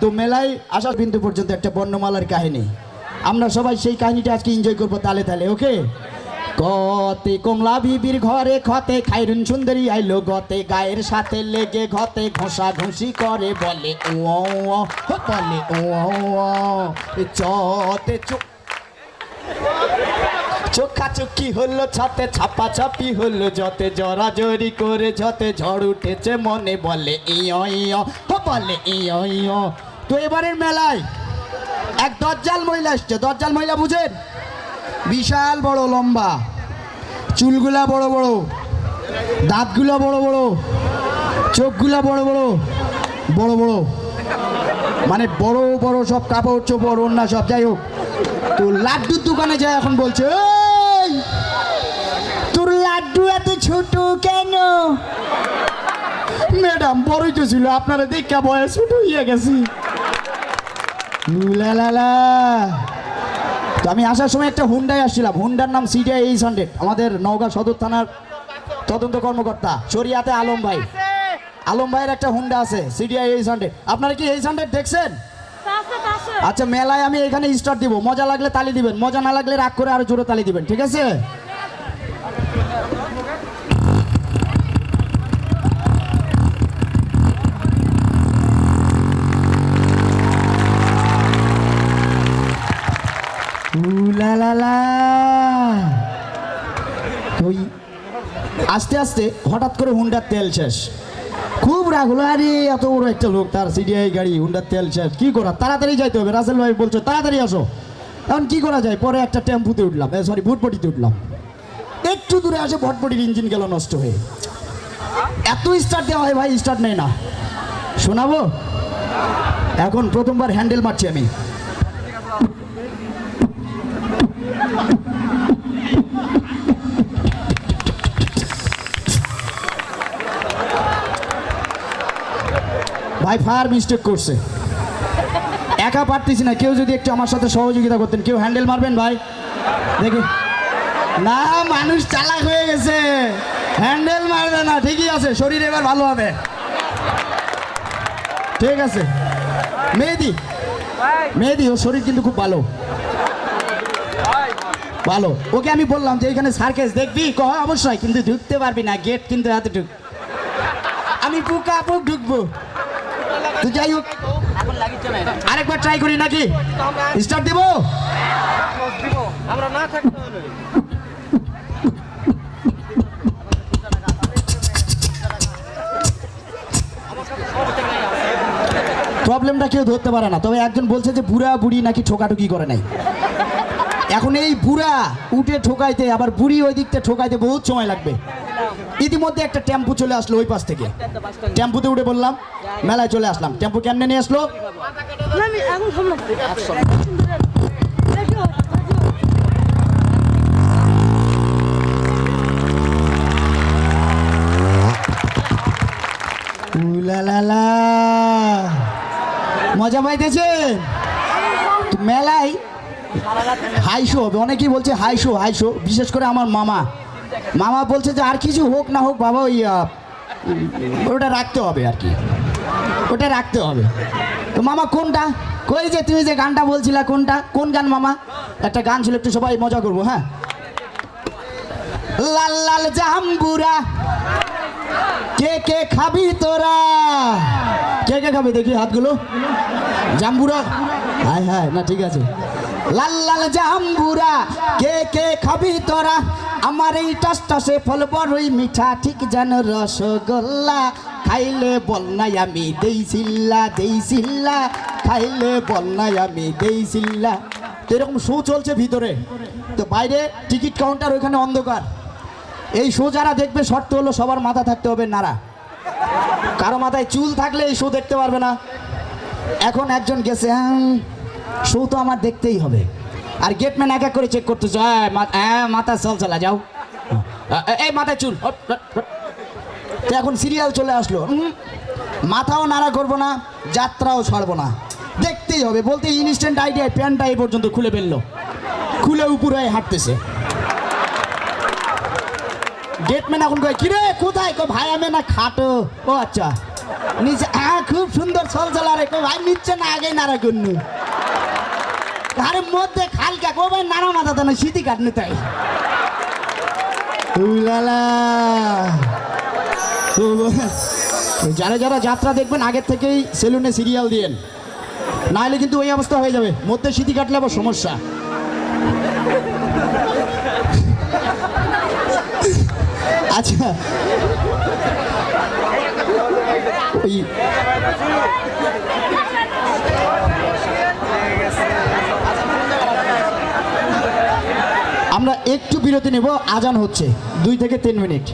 তো মেলায় আসার বিন্দু পর্যন্ত একটা বর্ণমালার কাহিনী। আমরা সবাই সেই কাহিনীটা আজকে এনজয় করব তালে তালে, ওকে? গতে কমলা বিবির ঘরে খতে খাইরুন সুন্দরী আইলো গতে, গায়ের সাথে লেগে ঘতে ঘষা ঘষি করে, বলে ও বলে ও চতে চোখা চোখি হলো, ছাতে ছাপা ছাপি হলো, যতে জড়াজড়ি করে, যতে ঝড় উঠেছে মনে, বলে ইয় ইয় ইয় তো এবারের মেলায় এক দজ্জাল মহিলা এসছে। দজ্জাল মহিলা, বুঝেন? বিশাল বড়, লম্বা। চুলগুলা বড় বড়, দাঁতগুলা বড় বড়, চোখগুলা বড় বড় বড় বড়। মানে বড় বড় সব কাপড় চোপড় অন্য সব, যাই হোক। তো লাড্ডুর দোকানে যায় এখন বলছে তোর লাড্ডু এত ছোট কেন? ম্যাডাম বড়ই তো ছিল আপনারা দেখা বয়স ছোট হয়ে গেছি। তো আমি আসার সময় একটা হুন্ডায় আসছিলাম হুন্ডার নাম সিডিআই এইট হান্ড্রেড আমাদের নওগাঁ সদর থানার তদন্ত কর্মকর্তা শরিয়াতে আলম ভাই। আলম ভাইয়ের একটা হুন্ডা আছে সিডিআই এইট হান্ড্রেড। আপনারা কি এইট হান্ড্রেড দেখছেন? আচ্ছা মেলায় আমি এখানে স্টার্ট দিব মজা লাগলে তালি দিবেন মজা না লাগলে রাগ করে আরও জোরে তালি দিবেন ঠিক আছে? ওই আস্তে আস্তে হঠাৎ করে হুন্ডার তেল শেষ। খুব রাগ হলো, আরে এত বড় একটা লোক, তার সিডিআই গাড়ি, হুন্ডার তেল শেষ। কি করা? তাড়াতাড়ি যাইতে হবে। রাসেল ভাই বলছো, তাড়াতাড়ি আসো। এখন কি করা যায়? পরে একটা টেম্পুতে উঠলাম। সরি ভুটপটিতে উঠলাম। একটু দূরে আসে ভটপটির ইঞ্জিন গেল নষ্ট হয়ে। এত স্টার্ট দেওয়া হয় ভাই স্টার্ট নেই না। শোনাবো? এখন প্রথমবার হ্যান্ডেল মারছি আমি। ভাই, ফার মিস্টেক করছে। একা পারতেছি না, কেউ যদি একটু আমার সাথে সহযোগিতা করতেন, কেউ হ্যান্ডেল মারবেন ভাই? দেখি। না, মানুষ চালাক হয়ে গেছে। হ্যান্ডেল মারবে না, ঠিকই আছে, শরীর এবার ভালো হবে। ঠিক আছে। মেহেদি। মেহেদি ও শরীর কিন্তু খুব ভালো। ভালো। ওকে আমি বললাম যে, এখানে সার্কেস দেখবি? কহ অবশ্যই, কিন্তু ঢুকতে পারবি না গেট কিন্তু এতটুক আমি পুকা পুক ঢুকবো। যাই হোক, আরেকবার ট্রাই করি নাকি? স্টার্ট দেবো? আমরা না থাকতে প্রবলেমটা কেউ ধরতে পারে না। তবে একজন বলছে যে, বুড়া বুড়ি নাকি ঠোকাঠুকি করে নাই? এখন এই বুড়া উঠে ঠোকাইতে আবার বুড়ি ওই দিকতে ঠোকাইতে বহুত সময় লাগবে। ইতিমধ্যে একটা টেম্পু চলে আসলো ওই পাশ থেকে। টেম্পুতে উঠে বললাম মেলায় চলে আসলাম। টেম্পু কেমনে নিয়ে আসলো? মজা পাইতেছেন? তো মেলায় হাইশো হবে অনেকেই বলছে হাইশো হাইশো বিশেষ করে আমার মামা। মামা বলছে যে আর কিছু হোক না হোক বাবা, ওই ওটা রাখতে হবে আর কি। ওটা রাখতে হবে। তো মামা, কোনটা? কই যে তুমি যে গানটা বলছিলা, কোনটা? কোন গান মামা? একটা গান ছিল, একটু সবাই মজা করব হ্যাঁ? লাল লাল জাম্বুরা কে কে খাবি তোরা? কে কে খাবি? দেখি হাতগুলো। জাম্বুরা হায় হায়, না, ঠিক আছে। লাল লাল জাম্বুরা, কে কে খাবি তোরা? আমার এই টাস ফল বড়ই মিঠা, ঠিক যেন রসগোল্লা। খাইলে বল নাই আমি দেই সিল্লা দেই সিল্লা। খাইলে বল নাই আমি দেই সিল্লা। তো এরকম শো চলছে ভিতরে। তো বাইরে টিকিট কাউন্টার, ওইখানে অন্ধকার। এই শো যারা দেখবে, শর্ত হলো সবার মাথা থাকতে হবে নাড়া। কারও মাথায় চুল থাকলে এই শো দেখতে পারবে না। এখন একজন গেছে শো তো আমার দেখতেই হবে। আর গেটম্যান এক এক করে চেক করতেছে হ্যাঁ মাথা চল, চলা যাও। এই মাথায় চুল এখন সিরিয়াল চলে আসলো। মাথাও নাড়া করব না, যাত্রাও ছাড়বো না। দেখতেই হবে, বলতে ইনস্ট্যান্ট আইডিয়া প্যান্টটা এই পর্যন্ত খুলে ফেলল। খুলে উপরে হাঁটতেছে। গেটম্যান এখন কয়, কিরে, কোথায়? কো ভাই, আমি না খাটো। ও আচ্ছা। নিচে হ্যাঁ খুব সুন্দর চল চলা রে কো ভাই নিচ্ছে না, আগে নাড়া গুন্নু আরে মধ্যে খালকা কো নানা মাথা তো না শীতি কাটনে তাই যারা যারা যাত্রা দেখবেন আগের থেকেই সেলুনে সিরিয়াল দিয়েন। নাহলে কিন্তু ওই অবস্থা হয়ে যাবে। মধ্যে শীতি কাটলে আবার সমস্যা। আচ্ছা। ওই একটু বিরতি নেব। আজান হচ্ছে। দুই থেকে তিন মিনিট।